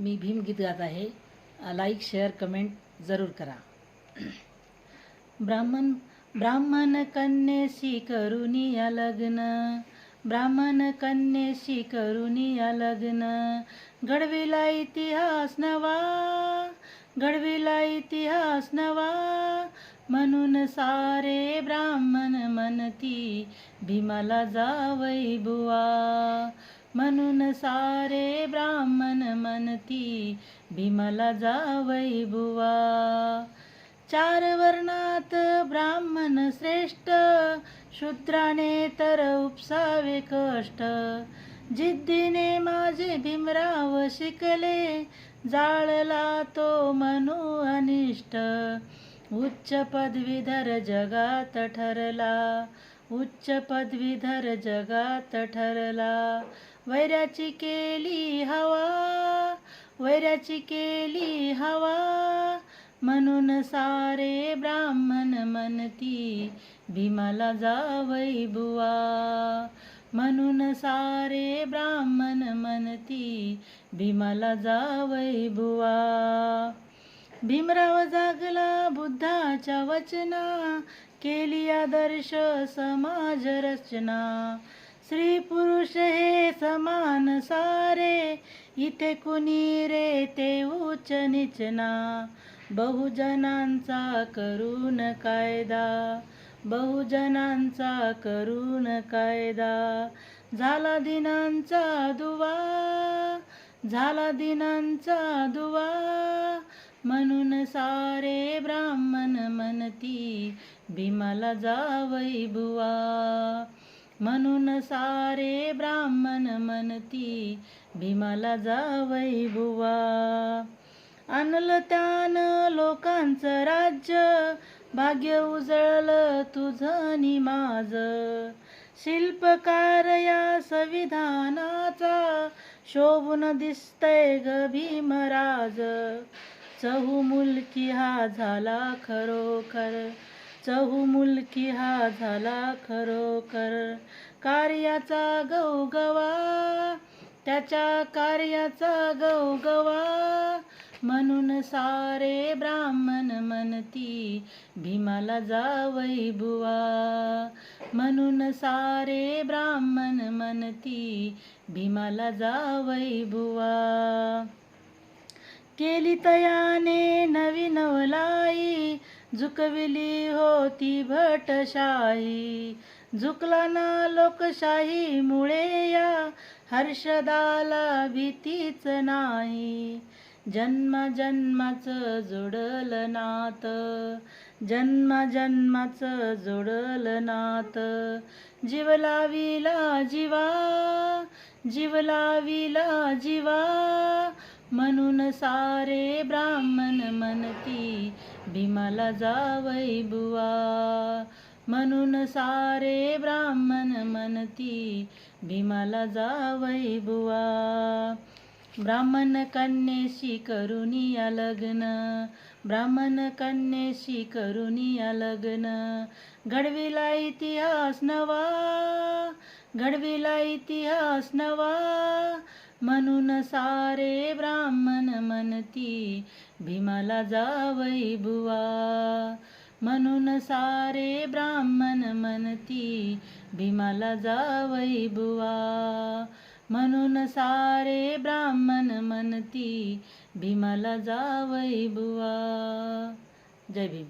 मी भीम गीत गात आहे. लाईक शेअर कमेंट जरूर करा. ब्राह्मण ब्राह्मण कन्येशी करुनिया लग्न. ब्राह्मण कन्येशी करुनिया लग्न. घडविला इतिहास नवा. घडविला इतिहास नवा. म्हणून सारे ब्राह्मण म्हणती भीमाला जावई बुवा. म्हणून सारे ब्राह्मण म्हणती भीमाला जावई बुवा. चार वर्णात ब्राह्मण श्रेष्ठ शूद्राने तर उपसावे कष्ट. जिद्दीने माझे भीमराव शिकले जाळला तो मनु अनिष्ट. उच्च पदवीधर जगात ठरला उच्च पदवीधर जगात ठरला. वैराची केली हवा वैराची केली हवा. म्हणून सारे ब्राह्मण म्हणती भीमाला जावई बुवा. म्हणून सारे ब्राह्मण म्हणती भीमाला जावई बुवा. भीमराव जागला बुद्धाच्या वचना केली आदर्श समाज रचना. स्त्री पुरुष हे समान सारे इथे कुणी रे ते उच निचना बहुजनांचा करून कायदा बहुजनांचा करून कायदा. झाला दिनांचा दुवा झाला दिनांचा दुवा. म्हणून सारे ब्राह्मण म्हणती भीमाला जावई बुवा. म्हणून सारे ब्राह्मण म्हणती भीमाला जावई बुवा. आणलं त्यानं लोकांचं राज्य भाग्य उजळलं तुझं नि माझं. शिल्पकार या संविधानाचा शोभून दिसतय ग भीमराज चहू मुलकी हा झाला खरोखर. चहुमुलकी हा झाला खरोखर कार्याचा गवगवा त्याच्या कार्याचा गवगवा म्हणून सारे ब्राह्मण म्हणती भीमाला जावई बुवा. म्हणून सारे ब्राह्मण म्हणती भीमाला जावई बुवा. केली तयाने नवी नवलाई झुकविली होती भटशाही. झुकला ना लोकशाही मुळे या हर्षदाला भीतीच नाही. जन्म जन्माचं जोडल नात जन्म जन्माचं जोडल नात. जीव लाविला जीवा जीव लाविला जीवा म्हणून सारे ब्राह्मण म्हणती भीमाला जावई बुवा. म्हणून सारे ब्राह्मण म्हणती भीमाला जावई बुवा. ब्राह्मण कन्येशी करुनिया लग्न ब्राह्मण कन्येशी करुनिया लग्न. घडविला इतिहास नवा घडविला इतिहास नवा. म्हणून सारे ब्राह्मण म्हणती भीमाला जावई बुवा. म्हणून सारे ब्राह्मण म्हणती भीमाला जावई बुवा. म्हणून सारे ब्राह्मण म्हणती भीमाला जावई बुवा. जय भीम.